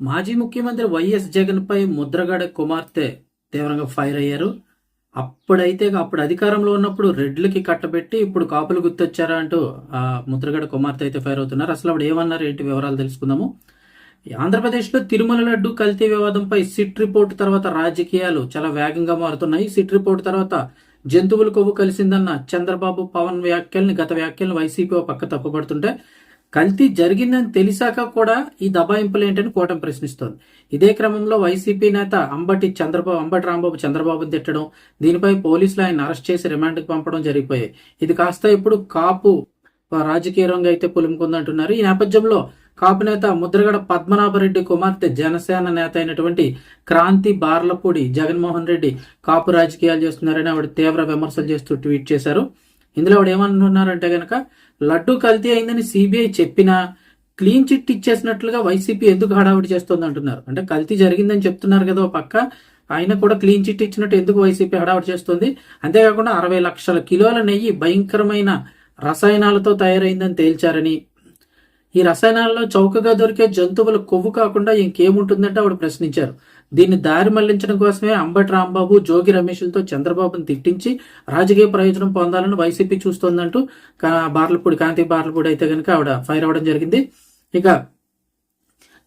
మాజీ ముఖ్యమంత్రి వైఎస్ జగన్పై ముద్రగడ కుమార్తె తీవ్రంగా ఫైర్ అయ్యారు. అప్పుడైతే అప్పుడు అధికారంలో ఉన్నప్పుడు రెడ్లకి కట్టబెట్టి ఇప్పుడు కాపులు గుర్తొచ్చారా అంటూ ముద్రగడ కుమార్తె అయితే ఫైర్ అవుతున్నారు. అసలు ఆవిడ ఏమన్నారు ఏంటి వివరాలు తెలుసుకుందాము. ఆంధ్రప్రదేశ్లో తిరుమల లడ్డు కల్తీ వివాదంపై సిట్ రిపోర్ట్ తర్వాత రాజకీయాలు చాలా వేగంగా మారుతున్నాయి. సిట్ రిపోర్ట్ తర్వాత జంతువుల కొవ్వు కలిసిందన్న చంద్రబాబు పవన్ వ్యాఖ్యల్ని గత వ్యాఖ్యలను వైసీపీ ఓ పక్క తప్పుపడుతుంటే కల్తీ జరిగిందని తెలిసాక కూడా ఈ దబాయింపులు ఏంటని కూటమి ప్రశ్నిస్తోంది. ఇదే క్రమంలో వైసీపీ నేత అంబటి చంద్రబాబు అంబటి రాంబాబు చంద్రబాబు తిట్టడం దీనిపై పోలీసులు ఆయన అరెస్ట్ చేసి రిమాండ్కి పంపడం జరిగిపోయాయి. ఇది కాస్త ఇప్పుడు కాపు రాజకీయ రంగం అయితే పులుముకుందంటున్నారు. ఈ నేపథ్యంలో కాపు నేత ముద్రగడ పద్మనాభరెడ్డి కుమార్తె జనసేన నేత అయినటువంటి క్రాంతి బార్లపూడి జగన్మోహన్ రెడ్డి కాపు రాజకీయాలు చేస్తున్నారని ఆవిడ తీవ్ర విమర్శలు చేస్తూ ట్వీట్ చేశారు. ఇందులో ఆవిడ ఏమంటున్నారంటే గనక లడ్డు కల్తీ అయిందని సిబిఐ చెప్పినా క్లీన్ చిట్ ఇచ్చేసినట్లుగా వైసీపీ ఎందుకు హడావిడి చేస్తోంది అంటున్నారు. అంటే కల్తీ జరిగిందని చెప్తున్నారు కదా ఓ పక్క ఆయన కూడా క్లీన్ చిట్ ఇచ్చినట్టు ఎందుకు వైసీపీ హడావిడి చేస్తుంది? అంతేకాకుండా అరవై లక్షల కిలోల నెయ్యి భయంకరమైన రసాయనాలతో తయారైందని తేల్చారని ఈ రసాయనాల్లో చౌకగా దొరికే జంతువుల కొవ్వు కాకుండా ఇంకేముంటుందంటే ఆవిడ ప్రశ్నించారు. దీన్ని దారి మళ్ళించడం కోసమే అంబటి రాంబాబు జోగి రమేష్లతో చంద్రబాబును తిట్టించి రాజకీయ ప్రయోజనం పొందాలని వైసీపీ చూస్తోందంటూ బార్లపూడి కాంతి బార్లపూడి అయితే కనుక ఆవిడ ఫైర్ అవ్వడం జరిగింది. ఇక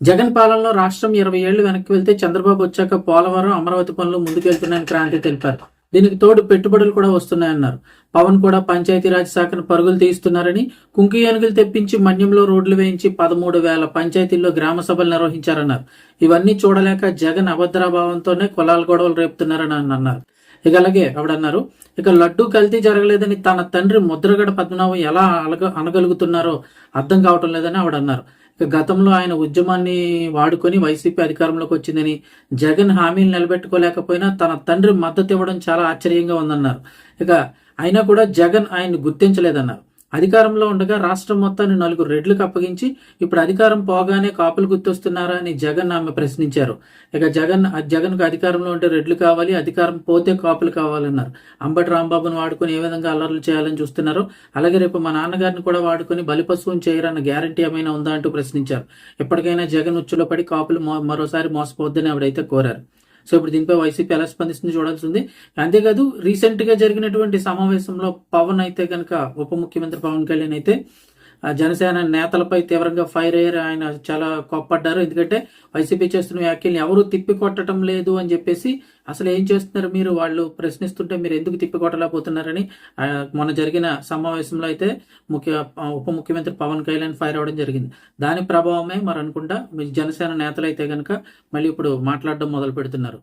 జగన్ పాలనలో రాష్ట్రం ఇరవై ఏళ్ళు వెనక్కి వెళ్తే చంద్రబాబు వచ్చాక పోలవరం అమరావతి పనులు ముందుకెళ్తున్నాయని క్రాంతి తెలిపారు. దీనికి తోడు పెట్టుబడులు కూడా వస్తున్నాయన్నారు. పవన్ కూడా పంచాయతీరాజ్ శాఖను పరుగులు తీస్తున్నారని కుంకి ఏనుగులు తెప్పించి మన్యంలో రోడ్లు వేయించి పదమూడు వేల పంచాయతీల్లో గ్రామ సభలు నిర్వహించారన్నారు. ఇవన్నీ చూడలేక జగన్ అభద్రాభావంతోనే కులాల గొడవలు రేపుతున్నారని అన్నారు. ఇక అలాగే ఆవిడన్నారు ఇక లడ్డూ కల్తీ జరగలేదని తన తండ్రి ముద్రగడ పద్మనాభం ఎలా అలగ అనగలుగుతున్నారో అర్థం కావటం లేదని ఆవిడన్నారు. గతంలో ఆయన ఉద్యమాన్ని వాడుకొని వైసీపీ అధికారంలోకి వచ్చిందని జగన్ హామీలు నిలబెట్టుకోలేకపోయినా తన తండ్రి మద్దతు ఇవ్వడం చాలా ఆశ్చర్యంగా ఉందన్నారు. ఇక అయినా కూడా జగన్ ఆయన్ని గుర్తించలేదన్నారు. అధికారంలో ఉండగా రాష్ట్రం మొత్తాన్ని నలుగురు రెడ్లకు అప్పగించి ఇప్పుడు అధికారం పోగానే కాపులు గుర్తొస్తున్నారా అని జగన్ ఆమె ప్రశ్నించారు. ఇక జగన్ జగన్కు అధికారంలో ఉంటే రెడ్లు కావాలి అధికారం పోతే కాపులు కావాలన్నారు. అంబటి రాంబాబును వాడుకొని ఏ విధంగా అల్లర్లు చేయాలని చూస్తున్నారు? అలాగే రేపు మా నాన్నగారిని కూడా వాడుకొని బలిపశువుని చేయరన్న గ్యారంటీ ఏమైనా ఉందా అంటూ ప్రశ్నించారు. ఎప్పటికైనా జగన్ ఉచ్చులో పడి కాపులు మరోసారి మోసపోద్దని ఆవిడైతే కోరారు. సో ఇప్పుడు దీనిపై వైసీపీ ఎలా స్పందిస్తుంది చూడాల్సి ఉంది అంతేకాదు రీసెంట్గా జరిగినటువంటి సమావేశంలో పవన్ అయితే కనుక ఉప ముఖ్యమంత్రి పవన్ కళ్యాణ్ అయితే జనసేన నేతలపై తీవ్రంగా ఫైర్ అయ్యారు. ఆయన చాలా కోప్పడ్డారు. ఎందుకంటే వైసీపీ చేస్తున్న వ్యాఖ్యలు ఎవరు తిప్పి కొట్టడం లేదు అని చెప్పేసి అసలు ఏం చేస్తున్నారు మీరు? వాళ్ళు ప్రశ్నిస్తుంటే మీరు ఎందుకు తిప్పి కొట్టలేకపోతున్నారని మొన్న జరిగిన సమావేశంలో అయితే ముఖ్య ఉప ముఖ్యమంత్రి పవన్ కళ్యాణ్ ఫైర్ అవ్వడం జరిగింది. దాని ప్రభావమే మరి అనుకుంటా జనసేన నేతలు అయితే కనుక మళ్ళీ ఇప్పుడు మాట్లాడడం మొదలు పెడుతున్నారు